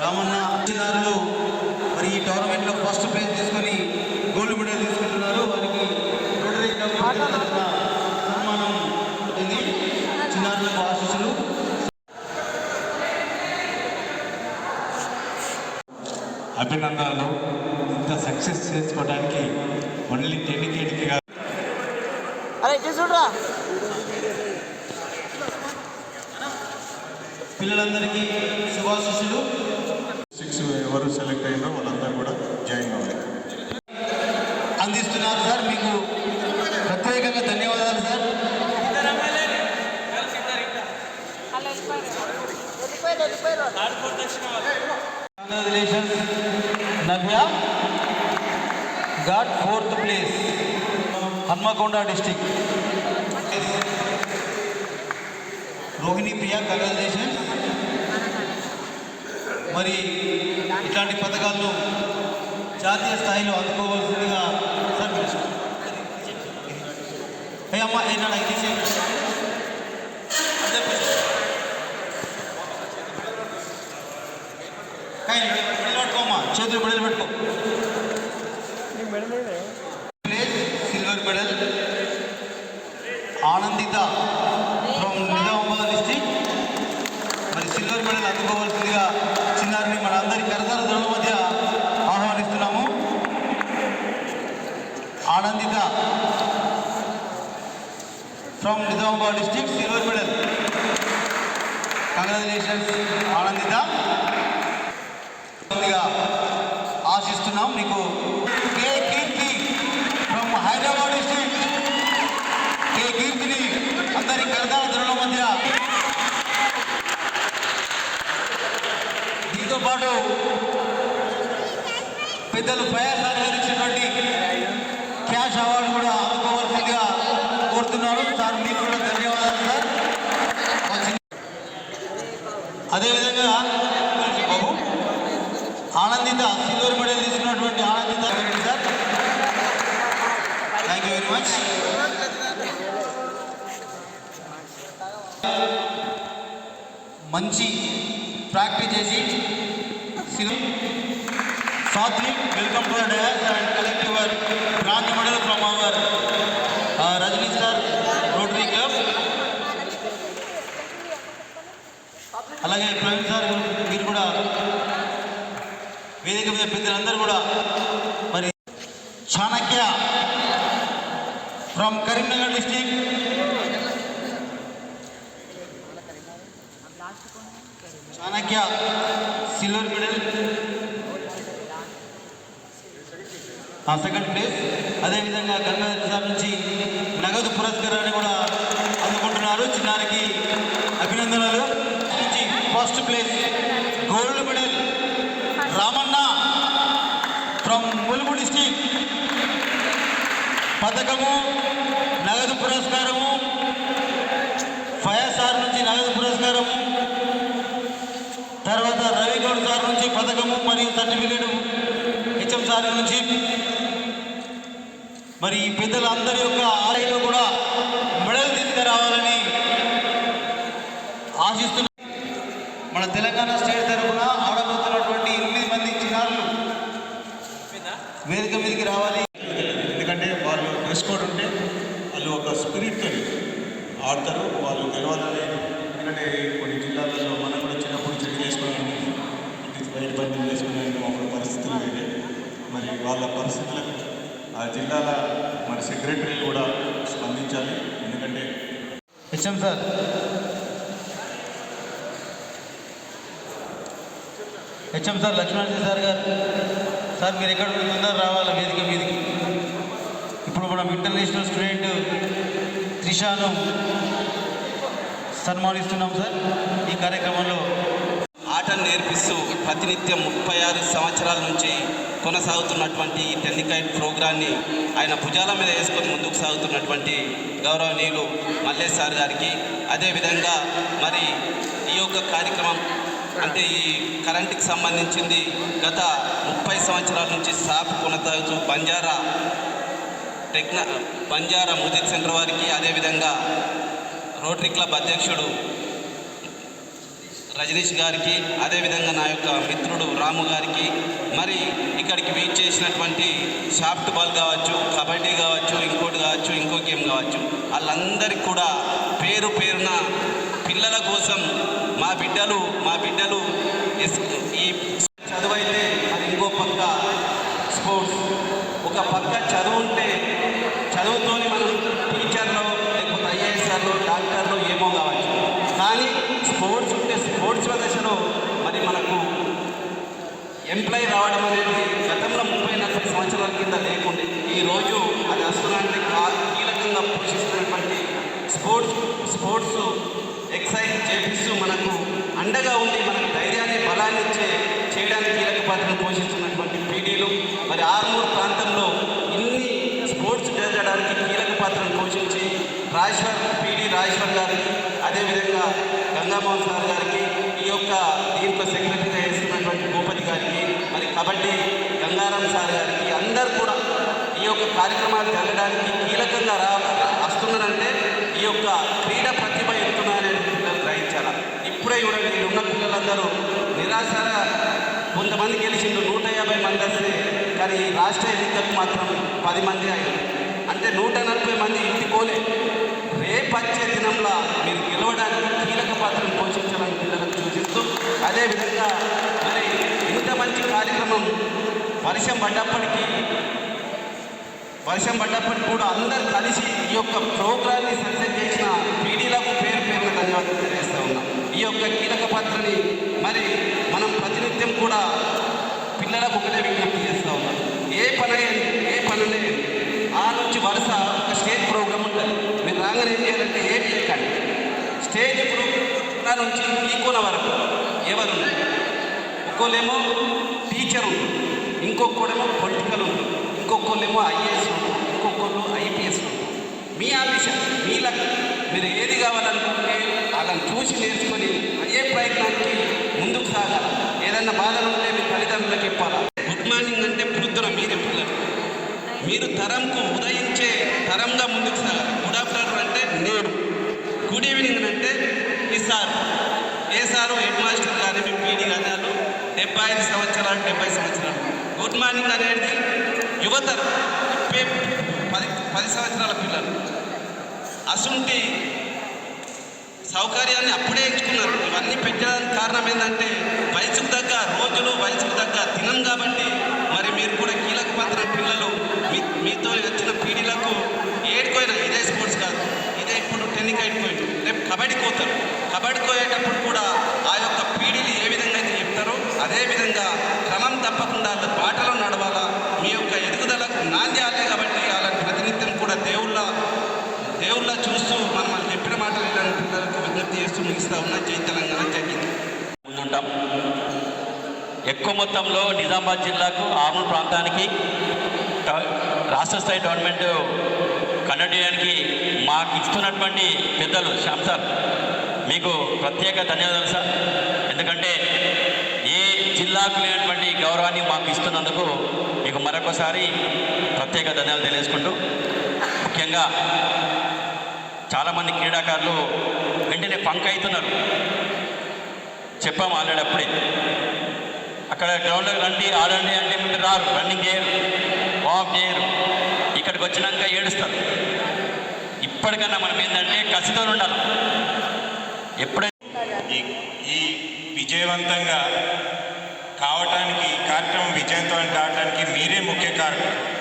రామన్న చిన్నారులు మరి ఈ టోర్నమెంట్లో ఫస్ట్ ప్రైజ్ తీసుకొని గోల్డ్ మెడల్ తీసుకుంటున్నారు. వారికి రోటరీ క్లబ్ సన్మానం ఉంది చిన్నారులకు ఆశీస్సులు. అభినందనలు. ఇంత సక్సెస్ చేసుకోవడానికి ఓన్లీ డెడికేట్గా అరే చూడరా? పిల్లలందరికీ సిక్స్ ఎవరు సెలెక్ట్ అయ్యారో వాళ్ళందరూ కూడా జాయిన్ అవ్వాలి. అందిస్తున్నారు సార్ మీకు ప్రత్యేకంగా ధన్యవాదాలు sir. Congratulations Navya got fourth place Hanmakonda district Rohini Priya congratulations మరి ఇట్లాంటి పథకాలను జాతీయ స్థాయిలో అందుకోవాల్సిందిగా సార్ ఏ అమ్మా ఏ నాన్న అదే పెట్టుకోమ్మా చేతులు మెడల్ పెట్టుకో. Silver medal. Anandita from Nizamabad district మరి సిల్వర్ మెడల్ అందుకోవాల్సిందిగా చిన్నారిని మన అందరి కరతాల ధరల మధ్య ఆహ్వానిస్తున్నాము Anandita. From Nizamabad district silver medal congratulations Anandita. ఆశిస్తున్నాం నీకు. K Keerthi from Hyderabad district K కీర్తిని అందరి కరతాల ధరల మధ్య. దీంతో పాటు పెద్దలు ప్రయాసాలు సార్ ఇచ్చినటువంటి క్యాష్ అవార్డు కూడా అందుకోవాల్సిందిగా కోరుతున్నాను సార్ మీకు కూడా ధన్యవాదాలు సార్ మా చిన్న- అదేవిధంగా బాబు ఆనందిత సిల్వర్ మెడల్ తీసుకున్నటువంటి Anandita Reddy sir. Thank you very much మంచి ప్రాక్టీస్ చేసి silver Satvik welcome to dance and collect your bronze medal from our Rajani sir Rotary club అలాగే ప్రవీణ్ సార్ మీరు కూడా వేదిక పెద్దలందరూ కూడా మరి Chanakya from Karimnagar district. Chanakya silver medal. Second place. అదేవిధంగా గంగాధర్ సార్ నుంచి నగదు పురస్కారాన్ని కూడా అందుకుంటున్నారు. చిన్నారికి అభినందనలు. నుంచి first place gold medal Ramanna from Mulugu district పథకము నగదు పురస్కారము ఫయర్ సార్ నుంచి నగదు పురస్కారము తర్వాత రవిగౌడ్ సార్ నుంచి పథకము మరియు సర్టిఫికేట్ హెచ్ఎం సార్ నుంచి. మరి ఈ పెద్దలందరి యొక్క ఆలయంలో కూడా మెడల్ తీసుకురావాలని ఆశిస్తున్నా మన తెలంగాణ స్టేట్ తరఫున ఆడబోతున్నటువంటి ఎనిమిది మంది చిన్నారులు వేదిక మీదకి రావాలి. ఎందుకంటే వాళ్ళు డ్రెస్ కోడ్ ఉంటే వాళ్ళు ఒక స్పిరిట్తో ఆడతారు వాళ్ళు గెలవాలని. ఎందుకంటే కొన్ని జిల్లాలలో మనం కూడా చిన్నప్పుడు చెడు చేసుకున్నాం బయట బంధువులు చేసుకున్నాం అప్పుడు పరిస్థితులు వేరే. మరి వాళ్ళ పరిస్థితులకు ఆ జిల్లాల మరి సెక్రటరీలు కూడా స్పందించాలి. ఎందుకంటే HM sir. HM sir Lakshman sir గారు. సార్ మీరు ఎక్కడ ఉంటుందో రావాలి వేదిక మీదకి? ఇప్పుడు మనం ఇంటర్నేషనల్ స్టూడెంట్ త్రిషాను సన్మానిస్తున్నాం సార్. ఈ కార్యక్రమంలో ఆటను నేర్పిస్తూ ప్రతినిత్యం ముప్పై ఆరు సంవత్సరాల నుంచి కొనసాగుతున్నటువంటి ఈ టెన్నికైట్ ప్రోగ్రాన్ని ఆయన భుజాల మీద వేసుకొని ముందుకు సాగుతున్నటువంటి గౌరవనీయులు మల్లేష్ సార్ గారికి. అదేవిధంగా మరి ఈ యొక్క కార్యక్రమం అంటే ఈ కరెంటుకి సంబంధించింది గత ముప్పై సంవత్సరాల నుంచి సాఫ్ కొనసాగుతూ బంజారా టెక్న బంజారా మ్యూజిక్ సెంటర్ వారికి అదేవిధంగా రోటరీ క్లబ్ అధ్యక్షుడు రజనీష్ గారికి అదేవిధంగా నా యొక్క మిత్రుడు రాము గారికి మరి ఇక్కడికి వీట్ చేసినటువంటి షాఫ్ట్ బాల్ కావచ్చు కబడ్డీ కావచ్చు ఇంకోటి కావచ్చు ఇంకో గేమ్ కావచ్చు వాళ్ళందరికీ కూడా పేరు పేరున పిల్లల కోసం మా బిడ్డలు మా బిడ్డలు ఈ చదువు అయితే అది ఇంకో పక్క స్పోర్ట్స్. ఒక పక్క చదువు ఉంటే చదువుతోని మనం టీచర్లు లేకపోతే ఐఏఎస్ఆర్లు డాక్టర్లు ఏమో కావచ్చు. కానీ స్పోర్ట్స్ ఉంటే స్పోర్ట్స్ దశలో మరి మనకు ఎంప్లాయ్ రావడం అనేది గతంలో ముప్పై నలభై సంవత్సరాల కింద లేకుండే. ఈరోజు అది వస్తున్నానికి కీలకంగా పోషిస్తున్నటువంటి స్పోర్ట్స్ స్పోర్ట్స్ ఎక్సైజ్ చేపిస్తూ మనకు అండగా ఉండి మనకు ధైర్యాన్ని బలాన్ని ఇచ్చే చేయడానికి కీలక పాత్రను పోషిస్తున్నటువంటి పీడీలు మరి ఆర్మూర్ ప్రాంతంలో ఇన్ని స్పోర్ట్స్ జరగడానికి కీలక పాత్రను పోషించి రాజేశ్వర్ పీడి రాజేశ్వర్ గారికి అదేవిధంగా గంగామోహన్ సార్ గారికి ఈ యొక్క దీంట్లో సెక్రటరీగా వేస్తున్నటువంటి భూపతి గారికి మరి కబడ్డీ గంగారాం సార్ గారికి అందరు కూడా ఈ యొక్క కార్యక్రమాలు జరగడానికి కీలకంగా రా వస్తున్నారంటే ఈ యొక్క ఇప్పుడే చూడండి ఇక్కడ ఉన్న పిల్లలందరూ నిరాశ కొంతమంది గెలిచిండు నూట యాభై మంది వస్తే కానీ ఈ రాష్ట్ర ఎన్నికలకు మాత్రం పది మంది అయ్యారు. అంటే నూట నలభై మంది ఇంటికోలే రేపు వచ్చే దినంలో మీరు గెలవడానికి కీలక పాత్రను పోషించాలని పిల్లలకు సూచిస్తూ అదేవిధంగా మరి ఇంత మంచి కార్యక్రమం వర్షం పడ్డప్పటికీ వర్షం పడ్డప్పటికి కూడా అందరు కలిసి ఈ యొక్క ప్రోగ్రాన్ని సక్సెస్ చేసిన పీడీలకు ధన్యవాదాలు తెలియజేస్తూ ఉన్నాం. ఈ యొక్క కీలక పాత్రని మరి మనం ప్రతినిత్యం కూడా పిల్లలకు ఒకటే విజ్ఞప్తి చేస్తూ ఉన్నాం. ఏ పని ఏ పనులే ఆ నుంచి వరుస ఒక స్టేజ్ ప్రోగ్రామ్ ఉంటుంది. మీరు రాగానే ఏం చేయాలంటే ఏం చేయకండి. స్టేజ్ ప్రోగ్రామ్ నుంచి ఈకోన వరకు ఎవరు ఒక్కోలేమో టీచర్ ఉంటుంది ఇంకొకడేమో పొలిటికల్ ఉంటుంది ఇంకొకళ్ళేమో ఐఏఎస్ ఉంటుంది ఇంకొకళ్ళు ఐపీఎస్ ఉంటుంది మీ ఆంబిషన్ మీలకు మీరు ఏది కావాలనుకుంటే వాళ్ళని చూసి నేర్చుకొని అదే ప్రయత్నానికి ముందుకు సాగాలి ఏదన్నా బాధలు ఉంటే మీ తల్లిదండ్రులకు ఇవ్వాలా గుడ్ మార్నింగ్ అంటే వృద్ధుల మీరే పిల్లలు మీరు తరంకు ఉదయించే తరంగా ముందుకు సాగాలి. గుడ్ ఆఫ్టర్నూన్ అంటే నేను గుడ్ ఈవినింగ్ అంటే ఈ సార్ ఏ సారు? హెడ్ మాస్టర్ కానీ మీ పీడీ కానీ వాళ్ళు డెబ్బై ఐదు సంవత్సరాలు డెబ్బై సంవత్సరాలు. గుడ్ మార్నింగ్ అనేది యువతరం. పది పది సంవత్సరాల పిల్లలు. అసుంటి సౌకర్యాన్ని అప్పుడే ఎంచుకున్నారు. ఇవన్నీ పెట్టడానికి కారణం ఏంటంటే వయసుకు తగ్గ రోజులు వయసుకు తగ్గ దినం కాబట్టి మరి మీరు కూడా కీలక పాత్ర పిల్లలు మీ మీతో వచ్చిన పీడీలకు ఏడుకోయినా ఇదే స్పోర్ట్స్ కాదు ఇదే ఇప్పుడు టెన్నిక్ అయిపోయింది రేపు కబడ్డీకి పోతారు కబడ్డీకి పోయేటప్పుడు కూడా ఆ యొక్క పీడీలు ఏ విధంగా అయితే చెప్తారో అదే విధంగా క్రమం తప్పకుండా వాళ్ళ బాటలో నడవాలా మీ యొక్క ఎదుగుదలకు నాంది ఆలే కాబట్టి వాళ్ళని ప్రతినిత్యం కూడా దేవుళ్ళ దేవుళ్ళ చూస్తూ మనం వాళ్ళు చెప్పిన మాటలు వినడానికి పిల్లలకు విజ్ఞప్తి చేస్తూ ముగిస్తా ఉన్న. జై తెలంగాణ జరిగింది ముందుంటాం. ఎక్కువ మొత్తంలో నిజామాబాద్ జిల్లాకు ఆర్మూర్ ప్రాంతానికి రాష్ట్ర స్థాయి టోర్నమెంట్ కండక్ట్ చేయడానికి మాకు ఇస్తున్నటువంటి పెద్దలు శ్యామ్ సార్ మీకు ప్రత్యేక ధన్యవాదాలు సార్. ఎందుకంటే ఏ జిల్లాకు లేనటువంటి గౌరవాన్ని మాకు ఇస్తున్నందుకు మీకు మరొకసారి ప్రత్యేక ధన్యవాదాలు తెలియజేసుకుంటూ ముఖ్యంగా చాలామంది క్రీడాకారులు వెంటనే పంక్ అవుతున్నారు. చెప్పాము ఆల్రెడీ అప్పుడే. అక్కడ గ్రౌండ్లోకి రండి ఆడండి అంటే ముందు రారు. రన్నింగ్ చేయరు వాక్ చేయరు ఇక్కడికి వచ్చినాక ఏడుస్తారు. ఇప్పటికన్నా మనం ఏంటంటే కసితో ఉండాలి. ఎప్పుడైనా ఈ విజయవంతంగా కావటానికి ఈ కార్యక్రమం విజయవంతం కావడానికి మీరే ముఖ్య కారణం.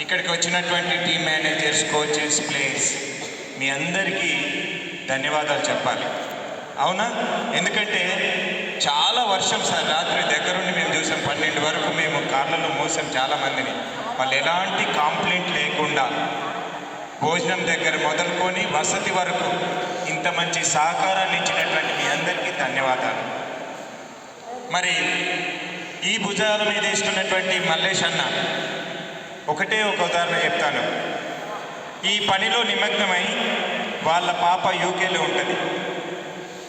ఇక్కడికి వచ్చినటువంటి టీమ్ మేనేజర్స్ కోచెస్ ప్లేయర్స్ మీ అందరికీ ధన్యవాదాలు చెప్పాలి. అవునా? ఎందుకంటే చాలా వర్షం సార్ రాత్రి దగ్గరుండి మేము చూసాం. పన్నెండు వరకు మేము కార్లలో మోసాం చాలామందిని. వాళ్ళు ఎలాంటి కాంప్లైంట్ లేకుండా భోజనం దగ్గర మొదలుకొని వసతి వరకు ఇంత మంచి సహకారాన్ని ఇచ్చినటువంటి మీ అందరికీ ధన్యవాదాలు. మరి ఈ భుజాల మీద వేసుకున్నటువంటి మల్లేష్ అన్న ఒకటే ఒక ఉదాహరణ చెప్తాను. ఈ పనిలో నిమగ్నమై వాళ్ళ పాప యూకేలో ఉంటుంది.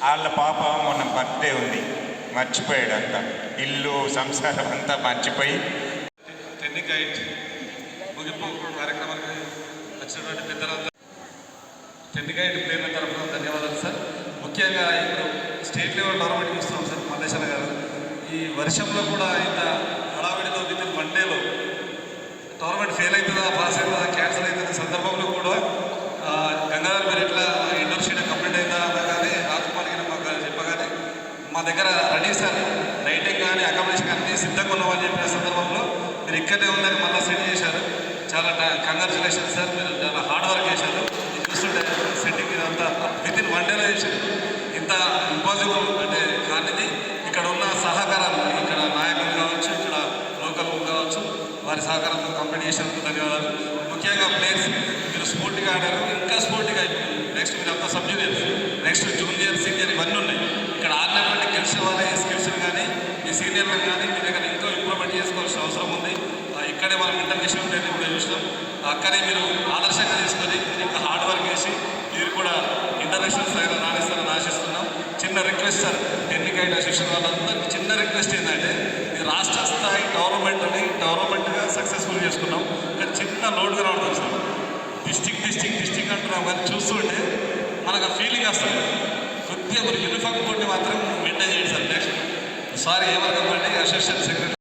వాళ్ళ పాప మొన్న బర్త్డే ఉంది. మర్చిపోయాడంట ఇల్లు సంసారం అంతా మర్చిపోయి. టెన్నికైట్ ముగింపు కార్యక్రమానికి వచ్చినటువంటి పెద్దలందరూ. టెన్నికైట్ ప్రేమ తరఫున ధన్యవాదాలు సార్. ముఖ్యంగా ఇప్పుడు స్టేట్ లెవెల్ టోర్నమెంట్ చూస్తున్నాం సార్ మల్లేశ్వర గారు. ఈ వర్షంలో కూడా ఇంత హడావిడిలో విత్ ఇన్ వన్ డేలో టోర్నమెంట్ ఫెయిల్ అవుతుందా పాస్ అవుతుందా క్యాన్సిల్ అవుతుందా సందర్భంలో కూడా గంగాధర్ మీరు ఎట్లా ఇండోర్ స్టేడియం కంప్లీట్ అయిందా అనగానే రాజ్కుమార్ గారు మాకు చెప్పగానే మా దగ్గర రెడీ సార్ లైటింగ్ కానీ అకామిడేషన్ అన్నీ సిద్ధంగా ఉన్నామని చెప్పిన సందర్భంలో మీరు ఇక్కడనే ఉందని మళ్ళీ సెట్ చేశారు. చాలా కంగ్రాచులేషన్ సార్ మీరు చాలా హార్డ్ వర్క్ చేశారు. చూస్తుంటే సెట్టింగ్ ఇదంతా విత్ ఇన్ వన్ డేలో చేశారు. ఇంత ఇంపాసిబుల్ అంటే కానిది ఇక్కడ ఉన్న సహకారాలు ఇక్కడ నాయకులు కావచ్చు ఇక్కడ లోకల్ కావచ్చు వారి సహకారంతో కంప్లీట్ చేసినందుకు ధన్యవాదాలు. ముఖ్యంగా ప్లేయర్స్ మీరు స్పోర్ట్గా ఆడారు ఇంకా స్పోర్ట్గా నెక్స్ట్ మీరు అంతా sub juniors next junior senior ఇవన్నీ ఉన్నాయి. ఇక్కడ ఆడినటువంటి గెలిచిన వాళ్ళ స్కిల్స్ కానీ మీ సీనియర్లకు కానీ మీ దగ్గర ఇంకా ఇంప్రూవ్మెంట్ చేసుకోవాల్సిన అవసరం ఉంది. ఇక్కడే మనం ఇంటర్నేషనల్ ట్రైనింగ్ కూడా చూసినాం. అక్కడే మీరు ఆదర్శంగా తీసుకొని ఇంకా హార్డ్ వర్క్ చేసి మీరు కూడా ఇంటర్నేషనల్ స్థాయిలో రాణిస్తారని ఆశిస్తున్నాం. చిన్న రిక్వెస్ట్ సార్ టెక్నికల్ శిక్షణ వాళ్ళందరికీ చిన్న రిక్వెస్ట్ ఏంటంటే ఇది రాష్ట్ర స్థాయి గవర్నమెంట్ని డెవలప్మెంట్గా సక్సెస్ఫుల్ చేసుకున్నాం. కానీ చిన్న లోడ్గా రావడం సార్. డిస్టిక్ డిస్టిక్ డిస్టిక్ అంటున్నాం కానీ చూస్తుంటే మనకు ఆ ఫీలింగ్ వస్తుంది. కొద్దిగా మీరు యూనిఫామ్ కోడ్ని మాత్రం మెయింటైన్ చేయండి సార్ నెక్స్ట్ సారీ ఏమనుకోకండి అసోసియేషన్ సెక్రటరీ